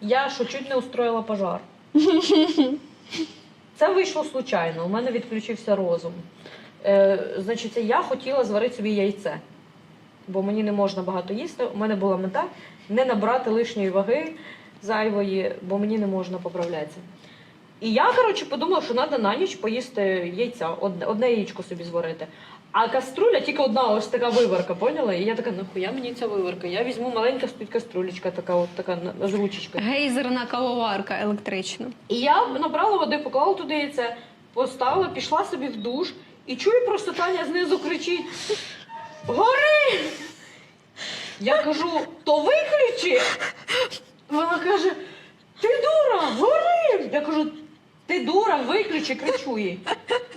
я що чуть не устроїла пожар. Це вийшло случайно. У мене відключився розум. Е, значить, я хотіла зварити собі яйце, бо мені не можна багато їсти. У мене була мета не набрати лишньої ваги зайвої, бо мені не можна поправлятися. І я, коротше, подумала, що треба на ніч поїсти яйця, одне, одне яєчко собі зварити. А каструля тільки одна ось така виварка, поняла? І я така, нахуя мені ця виварка? Я візьму маленька стоїть каструлечка, така от така на- з ручечкою. Гейзерна кавоварка електрична. І я набрала води, поклала туди яйце, поставила, пішла собі в душ і чую просто Таня знизу кричить: Гори! Я кажу, то виключи. Вона каже: Ти дура, гори! Я кажу, ти дура, виключи, кричу їй.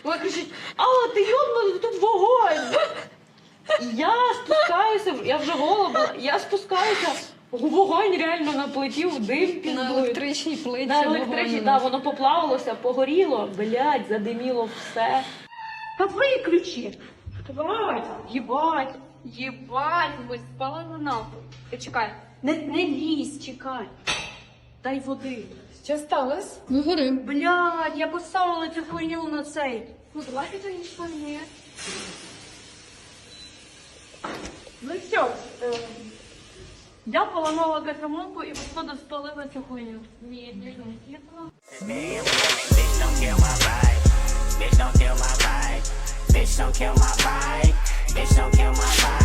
Вона кричить, а ти йобнута, тут вогонь. Я спускаюся, я вже гола була, я спускаюся, вогонь реально на плиті, в дим На електричній плиті. На електричній, да, воно поплавилося, погоріло, блядь, задиміло все. Та виключи! Ебать, єбать, єбать, ми спалили нахуй. Чекай, не, не лізь, чекай. Дай води. Що сталося? Ми горим. Блядь, я поставила цю хуйню на цей. Ну, давайте то нічого не. Ну все. е, Я поламала кофемолку і походу спалила цю хуйню. Ні, ні, ні. Bitch, don't kill my vibe. Bitch, don't kill my vibe. Bitch, don't kill my vibe. Bitch, don't kill my vibe.